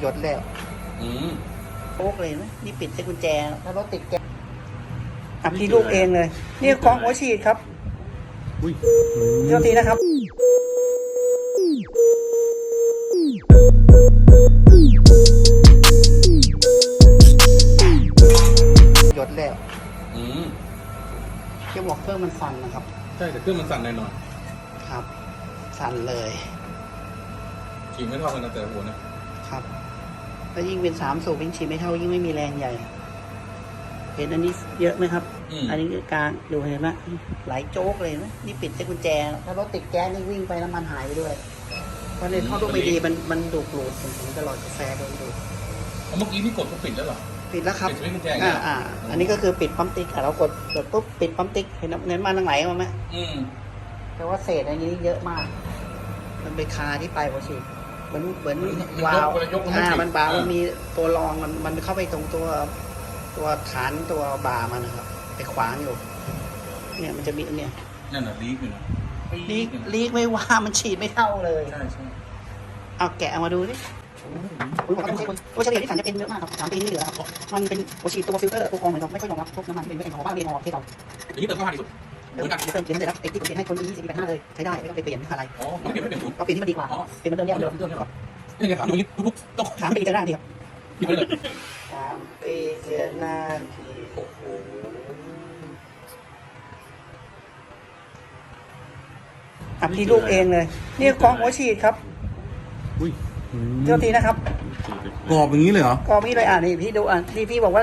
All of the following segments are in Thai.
หยดแล้วอืมโป๊กเลยนะนี่ปิดใส่กุญแจถ้ารถติดแกอับที่ลูกเองเลย นี่กองหัวฉีดครับอุ้ยเจ้าทีนะครับหยดแล้วอืมแกบอกเครื่องมันสั่นนะครับ ใช่แต่เครื่องมันสั่นหน่อยครับ สั่นเลยๆขี่ไม่เท่ากันนะแต่หัวนะครับ แล้วยิ่งเป็นสามสูบยิ่งฉีดไม่เท่ายิ่งไม่มีแรงใหญ่ เห็นอันนี้เยอะไหมครับ อืม อันนี้คือกลางดูเห็นไหมไหลโจ๊กเลยนะนี่ปิดใส่กุญแจ ถ้ารถติดแก๊สนี่วิ่งไปน้ำมันหายไปด้วย เพราะในท่อลูกไม่ดีมันมันดูดกรูดผมตลอดกาแฟโดนดูดเอาเมื่อกี้นี่กดก็ปิดแล้วเหรอ ปิดแล้วครับ ปิดไม่กุญแจอย่างอ่าเงี้ยอ่า อันนี้ก็คือปิดปั๊มติ๊กอะเรากดกดปุ๊บปิดปั๊มติ๊กเห็นเงินมาทางไหลมาไหมอืมแต่ว่าเศษอันนี้เยอะมาก มันไปคาที่ปลายหัวฉีด เหมือนเหมือนวาล์วเวลายกอ่ามันบาร์อ่มันมีตัวรองมันมันเข้าไปตรงตัวตัวฐานตัวบาร์มันนะครับ ไปขวางอยู่ เนี่ยมันจะมีเนี่ยนั่นน่ะลีกอยู่นะลีกลีกไม่ว่ามันฉีดไม่เท่าเลยใช่ใช่เอาแกะเอามาดูดิอุ้ยบอกว่าต้องใช้คนตัวเฉลี่ยที่สันจะเป็นเยอะมากครับสามปีที่เหลือครับมันเป็นหัวฉีดตัวฟิลเตอร์ตัวกรองเหมือนเราไม่ค่อยยอมรับพวกน้ำมันเป็นเป็นของบ้านเรียนออกที่เราอย่างนี้เติมก็ห้าดีสุด เดี๋ยวเติมเปลี่ยนให้เลยครับไอ้ที่ผมเปลี่ยนให้คนยี่สิบแปดห้าเลยใช้ได้ไม่ต้องไปเปลี่ยนอะไรอ๋อมันเปลี่ยนไม่เป็นศูนย์ก็เปลี่ยนที่มันดีกว่าเปลี่ยนเหมันเดิมแยกเดิมนี่ไงถามอยู่นี่ทุกๆต้องสามปีเจอหน้าทีครับคิดไปเลยสามปีเจอหน้าทีโอ้โหอับที่ลูกเองเลย นี่กองหัวฉีดครับอุ้ยเจ้าทีนะครับกรอบอย่างนี้เลยเหรอก็มีเลยอ่านี่พี่ดูอะนี่พี่บอกว่า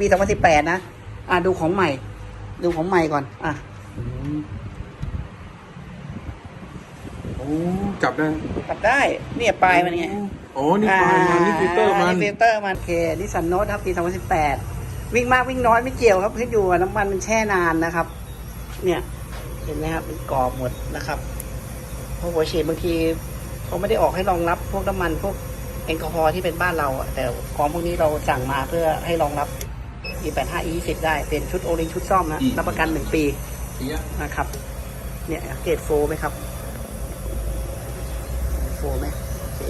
ปีสองพันสิบแปดนะ อ่าดูของใหม่ ดูของใหม่ก่อน อะ โอ้จับได้กลับได้เนี่ยปลายมันไงอ๋อนี่ปลายมันนี่ฟิลเตอร์มันฟิลเตอร์มันโอเคนี่สันโนตครับปีสองพันสิบแปดวิ่งมากวิ่งน้อยไม่เกี่ยวครับขึ้นอยู่กับน้ำมันมันแช่นานนะครับ เนี่ยเห็นไหมครับเป็นกรอบหมดนะครับเพราะหัวฉีดบางทีเขาไม่ได้ออกให้รองรับพวกน้ำมันพวกแอลกอฮอล์ที่เป็นบ้านเราอะแต่ของพวกนี้เราสั่งมาเพื่อให้รองรับ E85 E20 ได้เป็นชุดโอลิงชุดซ่อมนะอืมรับประกันหนึ่งปีเสีย นะครับ เนี่ยเกรดโฟไหมครับโฟไหมโอเค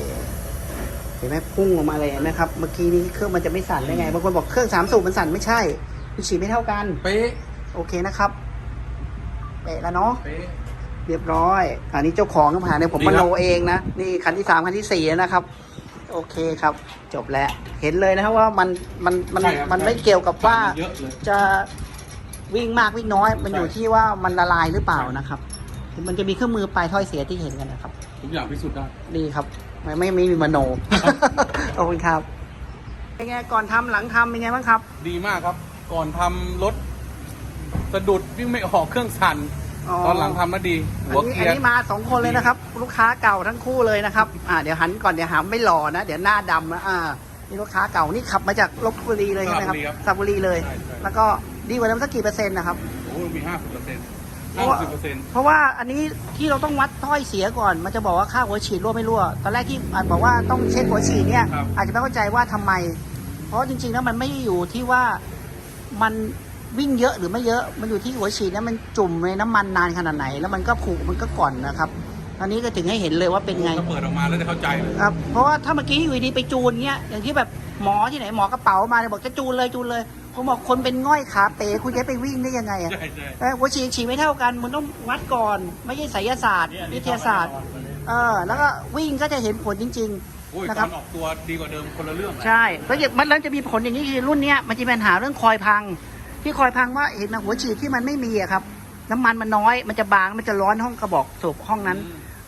เห็นไหมพุ่งออกมาเลยเห็นะครับ เมื่อกี้นี้เครื่องมันจะไม่สั่นได้ไงบางคนบอกเครื่องสามสูบมันสั่นไม่ใช่มันฉีดไม่เท่ากันเป๊ะโอเคนะครับเป๊ะแล้วเนาะเป๊ะเรียบร้อยอันนี้เจ้าของก็ผ่านเนี่ยผมดีมครับโนเองนะนี่คันที่สามคันที่สี่แล้วนะครับ โอเคครับ จบแล้ว เห็นเลยนะครับว่ามันมันมันใช่ครับมันไม่เกี่ยวกับว่าเยอะเลยจะ วิ่งมากวิ่งน้อย มันอยู่ใช่ที่ว่ามันละลายหรือเปล่านะครับ มันจะมีเครื่องมือปลายถ้อยเสียที่เห็นกันนะครับ ทุกอย่างพิสูจน์ได้ ดีครับ ไม่ไม่ไม่มีมโนขอบคุณครับเป็นไงก่อนทำหลังทำเป็นไงบ้างครับ ดีมากครับ ก่อนทำรถสะดุดวิ่งไม่ออกเครื่องสั่นอ๋อตอนหลังทำมาดีอัหัวนนี้เกีอันยร์นี้มาสองคนเลยนะครับ ลูกค้าเก่าทั้งคู่เลยนะครับ อ่าเดี๋ยวหันก่อนเดี๋ยวหาไม่หล่อนะ เดี๋ยวหน้าดำนะอ่านี่ลูกค้าเก่านี่ขับมาจากลบบุรีเลยใช่ไหมครับสระบุรีเลยใช่ใช่แล้วก็ ดีกว่าเดิมสักกี่เปอร์เซ็นต์นะครับ โอ้มีห้าสิบเปอร์เซ็นต์เพห้าราะว่าสิบเปอร์เซ็นต์เพราะว่าอันนี้ที่เราต้องวัดถ้อยเสียก่อน มันจะบอกว่าค่าหัวฉีดรั่วไม่รั่ว ตอนแรกที่อาจบอกว่าต้องเช็คหัวฉีดเนี่ยอาจจะไม่เข้าใจว่าทำไม เพราะจริงๆแล้วมันไม่ได้อยู่ที่ว่ามันวิ่งเยอะหรือไม่เยอะ มันอยู่ที่หัวฉีดเนี่ยมันจุ่มในน้ำมันนานขนาดไหน แล้วมันก็ผูกมันก็ก่อนนะครับ อันนี้ก็ถึงให้เห็นเลยว่าเป็นไง ถ้าเปิดออกมาแล้วจะเข้าใจเลยครับเพราะว่าถ้าเมื่อกี้อยู่ดีไปจูนเงี้ยอย่างที่แบบหมอที่ไหนหมอกระเป๋ามาเนี่ยบอกจะจูนเลยจูนเลย ผมบอกคนเป็นง่อยขาเป๋คุณจะไปวิ่งได้ยังไงอะใช่ใช่เอ้ยหัวฉีดฉีดไม่เท่ากันมันต้องวัดก่อน ไม่ใช่ไสยศาสตร์วิทยาศาสตร์เออ แล้วก็วิ่งก็จะเห็นผลจริง โอ้ยนะตครัอบนออกตัวดีกว่าเดิมคนละเรื่องๆใช่แล้วอย่างมันแล้วจะมีผลอย่างนี้คือรุ่นเนี้ยมันจะมีปัญหาเรื่องคอยพัง ที่คอยพังว่าเห็นไหมหัวฉีดที่มันไม่มีอะครับ น้ำมันมันน้อยมันจะบางมันจะร้อนห้องกระบอกสูบห้องนั้น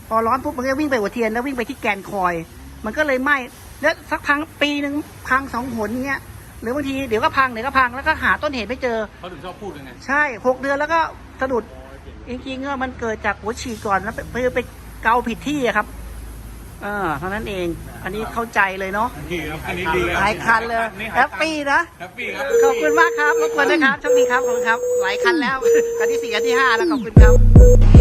พอร้อนปุ๊บมันก็วิ่งไปหัวเทียนแล้ววิ่งไปที่แกนคอย มันก็เลยไหม้แล้วสักพังปีหนึ่งพังสองหนเงี้ย หรือบางทีเดี๋ยวก็พังเดี๋ยวก็พังแล้วก็หาต้นเหตุไม่เจอ เขาถึงชอบพูดยังไงใช่หกเดือนแล้วก็สะดุดจริงๆก็มันเกิดจากหัวฉีดก่อนแล้วไปไปไปเกาผิดที่อะครับ เออเท่านั้นเอง อันนี้เข้าใจเลยเนาะนี่ครับอันนี้ดีแล้วหลายคันเลยนี่แฮปปี้นะแฮปปี้ครับขอบคุณมากครับรบกวนนะครับโชคดีครับขอบคุณครับ หลายคันแล้วคันที่สี่คันที่ห้าแล้วขอบคุณครับ